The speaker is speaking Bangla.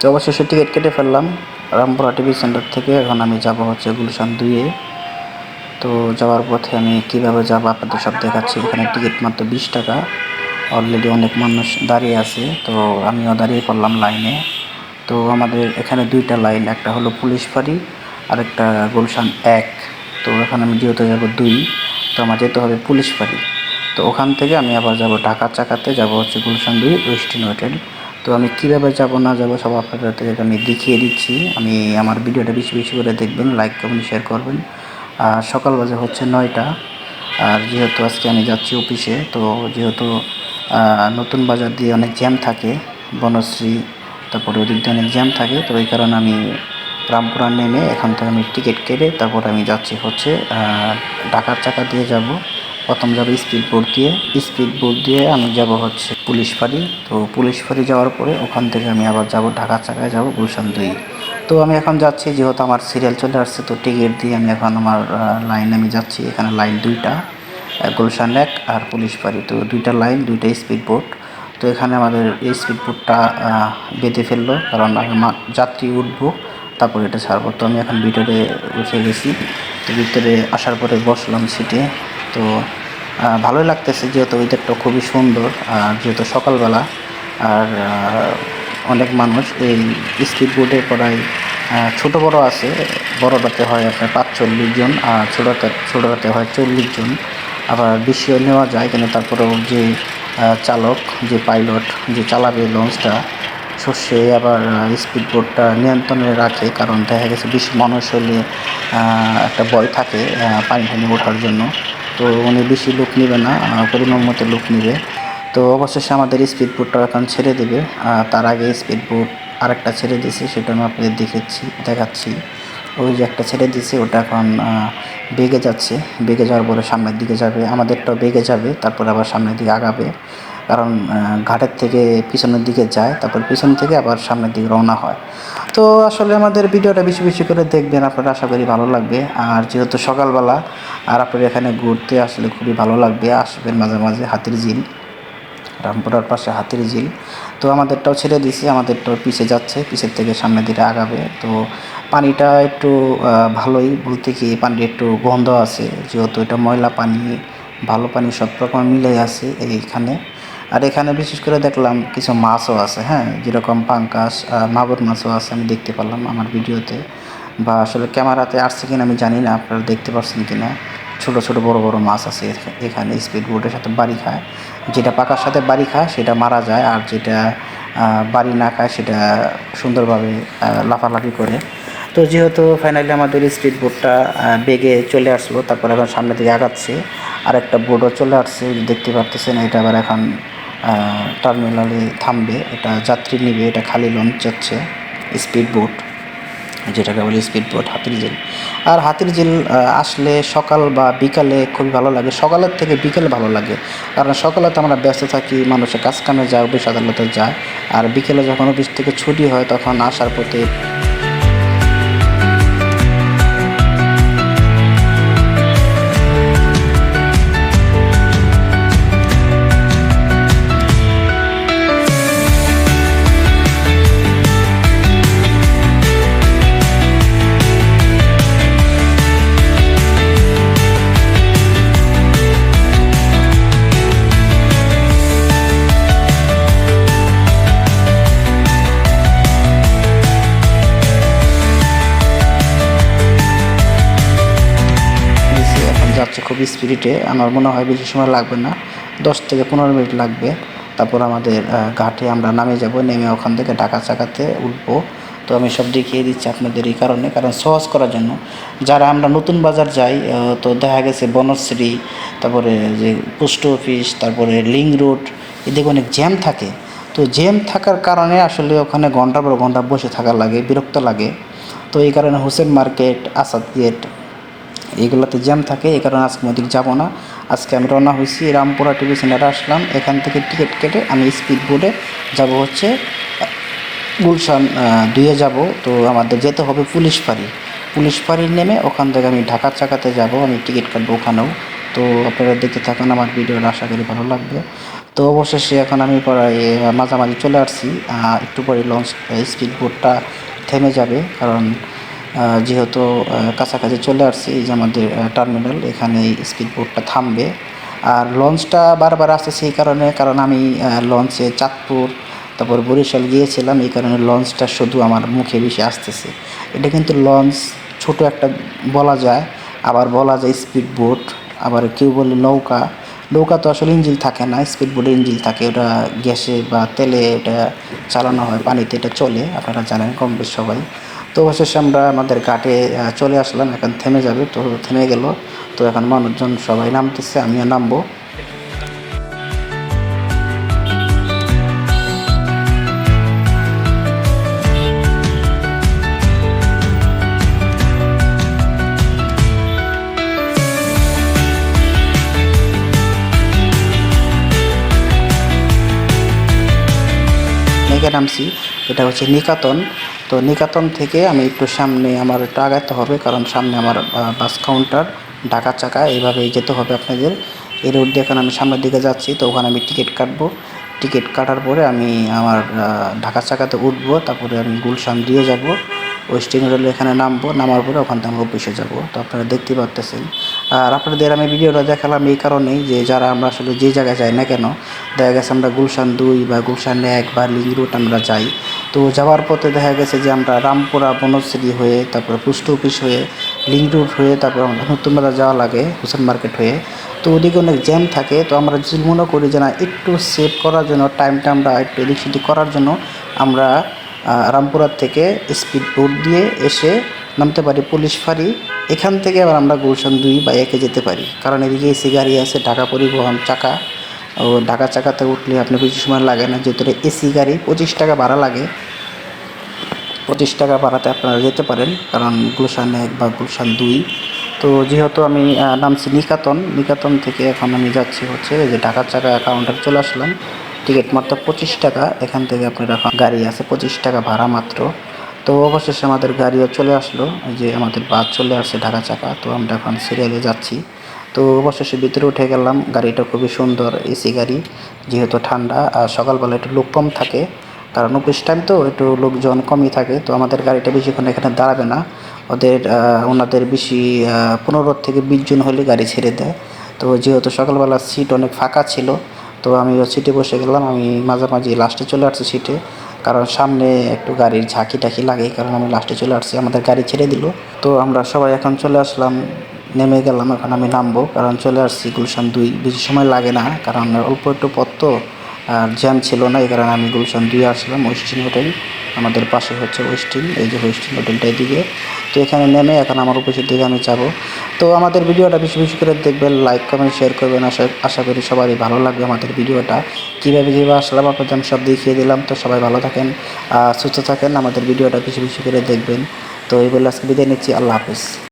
তো অবশেষে টিকিট কেটে ফেললাম রামপুরা টিভি সেন্টার থেকে। এখন আমি যাব হচ্ছে গুলশান দুয়ে তো যাওয়ার পথে আমি কীভাবে যাব আপনাদের সব দেখাচ্ছি। এখানে টিকিট মাত্র বিশ টাকা। অলরেডি অনেক মানুষ দাঁড়িয়ে আছে। তো আমিও দাঁড়িয়ে পড়লাম লাইনে। তো আমাদের এখানে দুইটা লাইন, একটা হলো পুলিশ ফাঁড়ি আর একটা গুলশান এক। তো এখানে আমি যেহেতু যাব দুই, তো আমার যেতে হবে পুলিশ ফাঁড়ি। তো ওখান থেকে আমি আবার যাব ঢাকা চাকাতে। যাব হচ্ছে গুলশান দুই ওয়েস্টার্ন হোটেল তো আমি কীভাবে যাব, না যাব সব আপনাদের আমি দেখিয়ে দিচ্ছি। আমি আমার ভিডিওটা বেশি বেশি করে দেখবেন লাইক করবেন শেয়ার করবেন। আর সকাল বাজে হচ্ছে নয়টা। আর যেহেতু আজকে আমি যাচ্ছি অফিসে, তো যেহেতু নতুন বাজার দিয়ে অনেক জ্যাম থাকে, বনশ্রী, তারপরে ওদিক দিয়ে অনেক জ্যাম থাকে, তো এই কারণে আমি রামপুরা নেমে এখান থেকে আমি টিকিট কেটে তারপর আমি যাচ্ছি হচ্ছে ঢাকার চাকা দিয়ে যাব। প্রথম যাব স্পিড বোট দিয়ে। স্পিড বোট দিয়ে আমি যাব হচ্ছে পুলিশ ফাঁড়ি। তো পুলিশ ফাঁড়ি যাওয়ার পরে ওখান থেকে আমি আবার যাব ঢাকা চাকায় যাব গুলশান দুই। তো আমি এখন যাচ্ছি যেহেতু আমার সিরিয়াল চলে আসছে, তো টিকিট দিয়ে আমি এখন আমার লাইন আমি যাচ্ছি। এখানে লাইন দুইটা গুলশান এক আর পুলিশ ফাঁড়ি। তো দুইটা লাইন দুইটা স্পিড বোট তো এখানে আমাদের এই স্পিড বোটটা বেঁধে ফেলল। কারণ আমি যাত্রী উঠবো, তারপর এটা ছাড়বো। তো আমি এখন ভিতরে উঠে গেছি। তো ভিতরে আসার পরে বসলাম সিটে। তো ভালোই লাগতেছে যেহেতু ওয়েদারটা খুবই সুন্দর, আর যেহেতু সকালবেলা, আর অনেক মানুষ এই স্পিড বোটে প্রায় ছোটো বড় আছে বড়টাতে হয় আপনার পাঁচচল্লিশ জন, আর ছোটোতে ছোটোটাতে হয় চল্লিশ জন। আবার বেশিও নেওয়া যায়, কিন্তু তারপরেও যে চালক, যে পাইলট যে চালাবে লঞ্চটা সো সে আবার স্পিড বোটটা নিয়ন্ত্রণে রাখে, কারণ দেখা গেছে বেশি মানুষ হলে একটা ভয় থাকে পানি টানি ওঠার জন্য। তো উনি বেশি লোক নেবে না পরিমাণ মতো লোক নেবে। তো অবশেষে আমাদের স্পিড বোটটা এখন ছেড়ে দেবে। তার আগে স্পিড বোট আরেকটা ছেড়ে দিয়েছে, সেটা আমি আপনাদের দেখেছি, দেখাচ্ছি। ওই যে একটা ছেড়ে দিয়েছে, ওটা এখন বেগে যাচ্ছে। বেগে যাওয়ার পরে সামনের দিকে যাবে, আমাদেরটাও বেগে যাবে, তারপর আবার সামনের দিকে আগাবে। কারণ ঘাটের থেকে পিছনের দিকে যায়, তারপর পিছন থেকে আবার সামনের দিকে রওনা হয়। তো আসলে আমাদের ভিডিওটা বেশি বেশি করে দেখবেন, আপনারা আশা করি ভালো লাগবে। আর যেহেতু সকালবেলা, আর আপনার এখানে ঘুরতে আসলে খুবই ভালো লাগবে, আসবেন মাঝে মাঝে হাতির ঝিল, রামপুরার পাশে হাতির ঝিল। তো আমাদেরটাও ছেড়ে দিছি, আমাদেরটাও পিছে যাচ্ছে, পিছের থেকে সামনের দিকে আগাবে। তো পানিটা একটু ভালোই, বলতে কি পানিটা একটু গন্ধ আছে, যেহেতু এটা ময়লা পানি, ভালো পানি সব রকম মিলে আছে এইখানে। আর এখানে বিশেষ করে দেখলাম কিছু মাছও আছে হ্যাঁ? যেরকম পাঙ্কাস মাগুর মাছও আছে, আমি দেখতে পারলাম আমার ভিডিওতে। বা আসলে ক্যামেরাতে আসছে কিনা আমি জানি না, আপনারা দেখতে পাচ্ছেন কিনা। ছোট ছোট, বড় বড় মাছ আছে এখানে স্পিড বোটের সাথে বাড়ি খায়। যেটা পাকার সাথে বাড়ি খায়, সেটা মারা যায়, আর যেটা বাড়ি না খায়, সেটা সুন্দরভাবে লাফালাফি করে। তো যেহেতু ফাইনালি আমাদের স্পিড বোটটা বেগে চলে আসলো, তারপর এখন সামনে দিকে আগাচ্ছে। আর একটা বোটও চলে আসছে, দেখতে পারতেছেন, এটা আবার এখন টার্মিনালে থামবে এটা যাত্রী নিবে এটা খালি লঞ্চ যাচ্ছে স্পিড বোট যেটাকে বলে স্পিড বোট হাতির ঝিল আর হাতির আহ, আসলে সকাল বা বিকালে খুবই ভালো লাগে। সকালের থেকে বিকেলে ভালো লাগে। কারণ সকালে তো আমরা ব্যস্ত থাকি মানুষের কাজ কামে যায় অফিস আদালতে যায়। আর বিকেলে যখন অফিস থেকে ছুটি হয় তখন আসার পথে স্পিরিটে আমার মনে হয় বেশি সময় লাগবে না। দশ থেকে পনেরো মিনিট লাগবে। তারপর আমাদের ঘাটে আমরা নামে যাব, নেমে ওখান থেকে ঢাকা চাকাতে উঠবো। তো আমি সব দেখিয়ে দিচ্ছি আপনাদের এই কারণে। কারণ সহজ করার জন্য যারা আমরা নতুন বাজার যাই তো দেখা গেছে বনশ্রী, তারপরে যে পোস্ট অফিস, তারপরে লিঙ্ক রোড, এদিকে অনেক জ্যাম থাকে। তো জ্যাম থাকার কারণে আসলে ওখানে ঘণ্টা পর ঘণ্টা বসে থাকা লাগে, বিরক্ত লাগে। তো এই কারণে হোসেন মার্কেট, আসাদ গেট এইগুলোতে জ্যাম থাকে, এই কারণে আজকে ওদিক যাব না। আজকে আমি রওনা হয়েছি রামপুরা টিভি সেন্টারে আসলাম। এখান থেকে টিকিট কেটে আমি স্পিড বোর্ডে যাব হচ্ছে, গুলশান দুয়ে যাব। তো আমাদের যেতে হবে পুলিশ ফাঁড়ি। পুলিশ ফাঁড়ি নেমে ওখান থেকে আমি ঢাকার চাকাতে যাব, আমি টিকিট কাটবো ওখানেও। তো আপনারা দেখতে থাকুন, আমার ভিডিওটা আশা করি ভালো লাগবে। তো অবশেষে এখন আমি প্রায় মাঝামাঝি চলে আসছি। একটু পরে লঞ্চ স্পিড বোটটা থেমে যাবে, কারণ যেহেতু কাছাকাছি চলে আসছি, এই যে আমাদের টার্মিনাল এখানে স্পিড বোটটা থামবে। আর লঞ্চটা বারবার আসতেছে এই কারণে, কারণ আমি লঞ্চে চাঁদপুর, তারপর বরিশাল গিয়েছিলাম, এই কারণে লঞ্চটা শুধু আমার মুখে বেশি আসতেছে। এটা কিন্তু লঞ্চ ছোট একটা বলা যায়, আবার বলা যায় স্পিড বোট আবার কেউ বলে নৌকা। নৌকা তো আসলে ইঞ্জিন থাকে না স্পিড বোটের ইঞ্জিন থাকে, ওটা গ্যাসে বা তেলে ওটা চালানো হয়, পানিতে এটা চলে, আপনারা জানেন, কম বেশ সবাই। তো অবশেষে আমরা আমাদের ঘাটে চলে আসলাম, এখন থেমে যাবে, তো থেমে গেল। তো এখন মানুষজন সবাই নামতেছে, আমিও নামবো। নামছি, এটা হচ্ছে নিকাতন। তো নিকাতন থেকে আমি একটু সামনে আমার একটু আগাতে হবে, কারণ সামনে আমার বাস কাউন্টার ঢাকা চাকা, এইভাবেই যেতে হবে আপনাদের। এই রোড দিয়ে এখন আমি সামনের দিকে যাচ্ছি, তো ওখানে আমি টিকিট কাটবো। টিকিট কাটার পরে আমি আমার ঢাকা চাকাতে উঠবো, তারপরে আমি গুলশান দিয়ে যাব। ওয়েস্টিং রেলে এখানে নামবো, নামার পরে ওখান থেকে আমরা অফিসে যাব। তো আপনারা দেখতে পাচ্তেছেন আর আপনাদের আমি ভিডিওটা দেখালাম এই কারণেই যে যারা আমরা আসলে যে জায়গায় যাই না কেন, দেখা গেছে আমরা গুলশান দুই বা গুলশান এক বা লিং রুট আমরা যাই। তো যাওয়ার পথে দেখা গেছে যে আমরা রামপুরা বনশ্রী হয়ে, তারপরে পোস্ট অফিস হয়ে লিং রুট হয়ে, তারপর আমরা নতুন বাজার যাওয়া লাগে, হোসেন মার্কেট হয়ে। তো ওদিকে অনেক জ্যাম থাকে, তো আমরা যদি মনে করি যে না, একটু সেভ করার জন্য টাইমটা আমরা একটু এদিক সেদিক করার জন্য আমরা রামপুরার থেকে স্পিড বোট দিয়ে এসে নামতে পারি পুলিশ ফাঁড়ি। এখান থেকে আবার আমরা গুলশান দুই বা একে যেতে পারি। কারণ এদিকে এসি গাড়ি আছে, ঢাকা পরিবহন চাকা। ও ঢাকা চাকাতে উঠলে আপনি বেশি সময় লাগে না, যেহেতু এসি গাড়ি, পঁচিশ টাকা ভাড়া লাগে। পঁচিশ টাকা ভাড়াতে আপনারা যেতে পারেন, কারণ গুলশান এক বা গুলশান দুই। তো যেহেতু আমি নামছি নিকাতন নিকাতন থেকে এখন আমি যাচ্ছি হচ্ছে যে ঢাকার চাকা কাউন্টার চলে আসলাম। টিকিট মাত্র পঁচিশ টাকা। এখান থেকে আপনার গাড়ি আছে পঁচিশ টাকা ভাড়া মাত্র। তো অবশেষে আমাদের গাড়িও চলে আসলো। যে আমাদের বাস চলে আসছে ঢাকা চাকা। তো আমরা এখন সিরিয়ালে যাচ্ছি। তো অবশেষে ভিতরে উঠে গেলাম। গাড়িটা খুবই সুন্দর এসি গাড়ি, যেহেতু ঠান্ডা। আর সকালবেলা একটু লোক কম থাকে। কারণ অফিস টাইম তো একটু লোকজন কমই থাকে। তো আমাদের গাড়িটা বেশিক্ষণ এখানে দাঁড়াবে না। ওদের ওনাদের বেশি পনেরো থেকে বিশ জন হলে গাড়ি ছেড়ে দেয়। তো যেহেতু সকালবেলা সিট অনেক ফাঁকা ছিল তো আমি সিটে বসে গেলাম, আমি মাঝামাঝি লাস্টে চলে আসছি সিটে। কারণ সামনে একটু গাড়ির ঝাঁকি টাকি লাগে কারণ আমি লাস্টে চলে আসছি, আমাদের গাড়ি ছেড়ে দিল। তো আমরা সবাই এখন চলে আসলাম, নেমে গেলাম, এখন আমি নামবো। কারণ চলে আসছি গুলশান দুই, বেশি সময় লাগে না, কারণ অল্প একটু পথ তো, আর জ্যাম ছিল না, এই কারণে আমি গুলশান দুই আসলাম ওয়েস্টিন হোটেল আমাদের পাশে হচ্ছে ওয়েস্টিন এই যে ওয়েস্টিন হোটেলটা এদিকে। তো এখানে নেমে এখন আমার অফিসের দিকে আমি যাব। তো আমাদের ভিডিওটা বেশি বেশি করে দেখবেন লাইক কমেন্ট শেয়ার করবেন। আশা আশা করি সবারই ভালো লাগবে আমাদের ভিডিওটা। কীভাবে যেভাবে আসলাম আপনাদের আমি সব দেখিয়ে দিলাম। তো সবাই ভালো থাকেন সুস্থ থাকেন। আমাদের ভিডিওটা বেশি বেশি করে দেখবেন। তো এই বলে আজকে বিদায় নিচ্ছি। আল্লাহ হাফিজ।